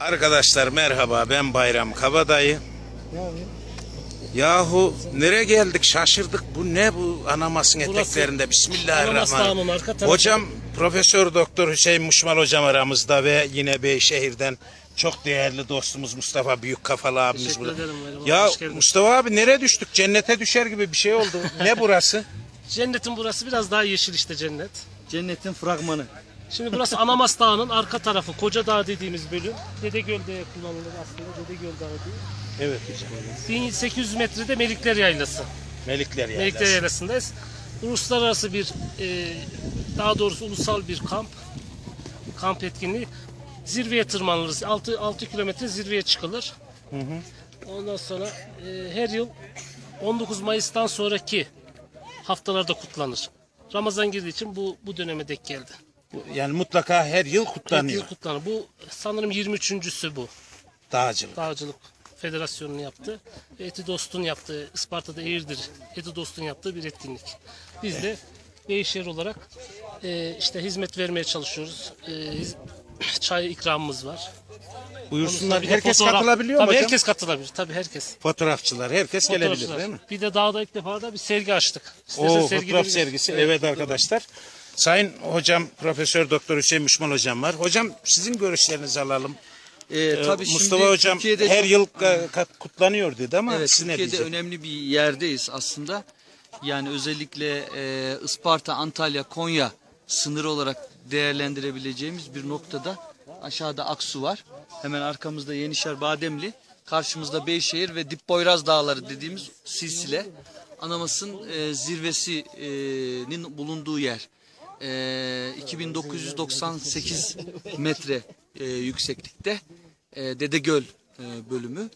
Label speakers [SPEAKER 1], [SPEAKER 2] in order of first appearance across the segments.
[SPEAKER 1] Arkadaşlar merhaba ben Bayram Kabadayı. Yahu nereye geldik şaşırdık bu ne bu anamasın
[SPEAKER 2] Burası
[SPEAKER 1] eteklerinde Bismillahirrahmanirrahim. Hocam Profesör Doktor Hüseyin Muşmal hocam aramızda ve yine Beyşehir'den çok değerli dostumuz Mustafa Büyük Kafalı abimiz
[SPEAKER 2] Teşekkür
[SPEAKER 1] burada.
[SPEAKER 2] ederim.
[SPEAKER 1] Ya. Mustafa abi nereye düştük? Cennete düşer gibi bir şey oldu. ne burası?
[SPEAKER 2] Cennetin burası biraz daha yeşil işte cennet.
[SPEAKER 3] Cennetin fragmanı.
[SPEAKER 2] Şimdi burası Anamas Dağı'nın arka tarafı. Koca Dağ dediğimiz bölüm. Dedegöl diye kullanılır aslında. Dedegöl Dağı diye.
[SPEAKER 1] Evet hocam.
[SPEAKER 2] 1800 metrede Melikler Yaylası.
[SPEAKER 1] Melikler
[SPEAKER 2] Melikler
[SPEAKER 1] Yaylası.
[SPEAKER 2] Yaylası'ndayız. Uluslararası bir, e, daha doğrusu ulusal bir kamp. Kamp etkinliği. Zirveye tırmanırız. 6, 6 kilometre zirveye çıkılır. Ondan sonra e, her yıl 19 Mayıs'tan sonraki haftalarda kutlanır. Ramazan girdiği için bu bu döneme denk geldi.
[SPEAKER 1] Yani mutlaka her yıl
[SPEAKER 2] Her
[SPEAKER 1] kutlanıyor.
[SPEAKER 2] yıl kutlanır. Bu sanırım 23.sü bu.
[SPEAKER 1] Dağcılık.
[SPEAKER 2] Dağcılık Federasyonu'nun yaptığı ve Eti Dost'un yaptığı, Isparta'da Eğirdir Eti Dost'un yaptığı bir etkinlik. Biz de Beyşehir olarak e, işte hizmet vermeye çalışıyoruz. E, çay ikramımız var.
[SPEAKER 1] Buyursunlar. Herkes
[SPEAKER 2] fotoğraf-
[SPEAKER 1] katılabiliyor mu
[SPEAKER 2] Tabii
[SPEAKER 1] hocam?
[SPEAKER 2] herkes katılabilir. Tabii herkes.
[SPEAKER 1] Fotoğrafçılar herkes gelebilir
[SPEAKER 2] Fotoğrafçılar.
[SPEAKER 1] değil mi?
[SPEAKER 2] Bir de dağda ilk defa da bir sergi açtık. İstersen
[SPEAKER 1] O
[SPEAKER 2] sergileri-
[SPEAKER 1] fotoğraf sergisi. Evet, arkadaşlar. Sayın hocam Profesör Doktor Hüseyin Müşmal hocam var. Hocam sizin görüşlerinizi alalım.
[SPEAKER 3] Ee,
[SPEAKER 1] Ee,
[SPEAKER 3] tabii
[SPEAKER 1] Mustafa
[SPEAKER 3] şimdi
[SPEAKER 1] hocam
[SPEAKER 3] Türkiye'de
[SPEAKER 1] her
[SPEAKER 3] çok-
[SPEAKER 1] yıl ka- kutlanıyor dedi ama
[SPEAKER 3] evet,
[SPEAKER 1] siz ne
[SPEAKER 3] Türkiye'de önemli bir yerdeyiz aslında. Yani özellikle e, Isparta, Antalya, Konya sınırı olarak değerlendirebileceğimiz bir noktada aşağıda Aksu var. Hemen arkamızda Yenişehir Bademli, karşımızda Beyşehir ve Dipboyraz Dağları dediğimiz silsile. Anamas'ın e, zirvesinin bulunduğu yer. E, 2998 metre e, yükseklikte e, Dedegöl e, bölümü.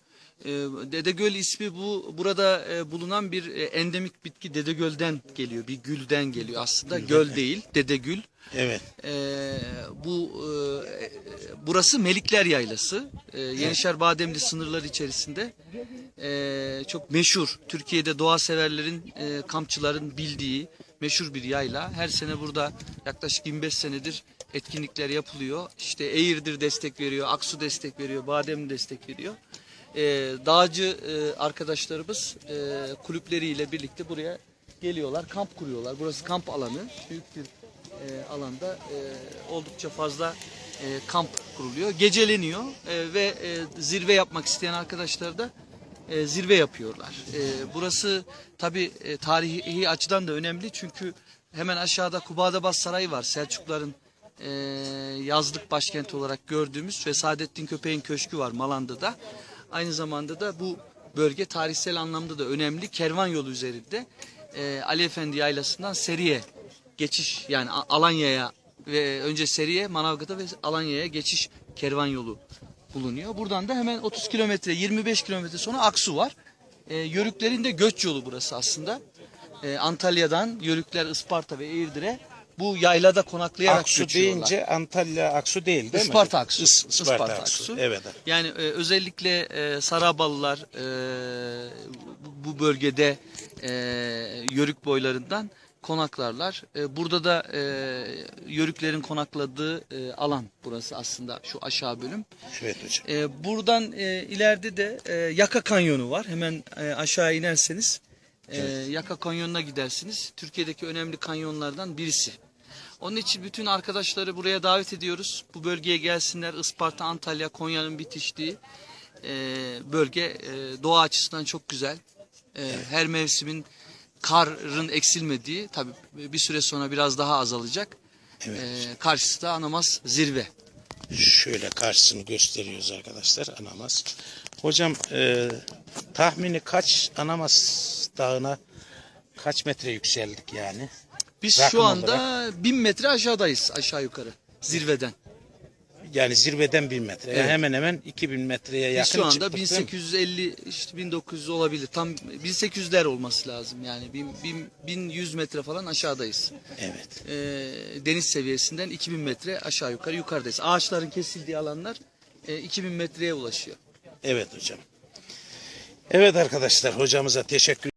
[SPEAKER 3] E, Dedegöl ismi bu burada e, bulunan bir e, endemik bitki Dedegöl'den geliyor. Bir gülden geliyor aslında. Göl değil, Dedegül.
[SPEAKER 1] Evet.
[SPEAKER 3] E, bu e, burası Melikler Yaylası. E, Yenişehir Bademli sınırları içerisinde e, çok meşhur. Türkiye'de doğa severlerin, e, kampçıların bildiği meşhur bir yayla. Her sene burada yaklaşık 25 senedir etkinlikler yapılıyor. İşte Eğirdir destek veriyor, Aksu destek veriyor, Bademli destek veriyor. E, dağcı e, arkadaşlarımız e, kulüpleriyle birlikte buraya geliyorlar, kamp kuruyorlar. Burası kamp alanı. Büyük bir e, alanda e, oldukça fazla e, kamp kuruluyor. Geceleniyor e, ve e, zirve yapmak isteyen arkadaşlar da e, zirve yapıyorlar. E, burası tabi tarihi açıdan da önemli çünkü hemen aşağıda Kubadabas Sarayı var. Selçukların e, yazlık başkenti olarak gördüğümüz ve Saadettin Köpeğin Köşkü var Malanda'da. Aynı zamanda da bu bölge tarihsel anlamda da önemli. Kervan yolu üzerinde e, Ali Efendi Yaylası'ndan Seriye geçiş yani Alanya'ya ve önce Seriye, Manavgat'a ve Alanya'ya geçiş kervan yolu bulunuyor. Buradan da hemen 30 kilometre, 25 kilometre sonra Aksu var. E, Yörüklerin de göç yolu burası aslında. E, Antalya'dan Yörükler Isparta ve Eğirdir'e bu yaylada konaklayarak
[SPEAKER 1] Aksu
[SPEAKER 3] göçüyorlar.
[SPEAKER 1] deyince Antalya Aksu değil değil mi?
[SPEAKER 3] Isparta Aksu.
[SPEAKER 1] Is- Isparta,
[SPEAKER 3] Isparta
[SPEAKER 1] Aksu.
[SPEAKER 3] Aksu.
[SPEAKER 1] Evet.
[SPEAKER 3] Yani e, özellikle e, Sarabalılar e, bu- bu bölgede e, Yörük boylarından konaklarlar. E, burada da e, Yörüklerin konakladığı e, alan burası aslında şu aşağı bölüm.
[SPEAKER 1] Evet hocam.
[SPEAKER 3] E, buradan e, ileride de e, Yaka Kanyonu var. Hemen e, aşağı inerseniz e, Yaka Kanyonu'na gidersiniz. Türkiye'deki önemli kanyonlardan birisi. Onun için bütün arkadaşları buraya davet ediyoruz. Bu bölgeye gelsinler. Isparta, Antalya, Konya'nın bitiştiği e, bölge e, doğa açısından çok güzel. E, her mevsimin karın eksilmediği, tabii bir süre sonra biraz daha azalacak.
[SPEAKER 1] Evet.
[SPEAKER 3] E, karşısı da Anamas Zirve.
[SPEAKER 1] Şöyle karşısını gösteriyoruz arkadaşlar Anamas. Hocam e, tahmini kaç Anamas dağına kaç metre yükseldik yani?
[SPEAKER 3] Biz
[SPEAKER 1] Rakım
[SPEAKER 3] şu anda 1000 metre aşağıdayız aşağı yukarı zirveden.
[SPEAKER 1] Yani zirveden 1000 metre. Yani
[SPEAKER 3] Evet.
[SPEAKER 1] hemen hemen 2000 metreye
[SPEAKER 3] Biz
[SPEAKER 1] yakın
[SPEAKER 3] şu anda
[SPEAKER 1] çıktık değil mi?
[SPEAKER 3] 1850 işte 1900 olabilir. Tam 1800'ler olması lazım. Yani 1000 1000 1100 metre falan aşağıdayız.
[SPEAKER 1] Evet.
[SPEAKER 3] Ee, deniz seviyesinden 2000 metre aşağı yukarı yukarıdayız. Ağaçların kesildiği alanlar e, 2000 metreye ulaşıyor.
[SPEAKER 1] Evet hocam. Evet arkadaşlar hocamıza teşekkür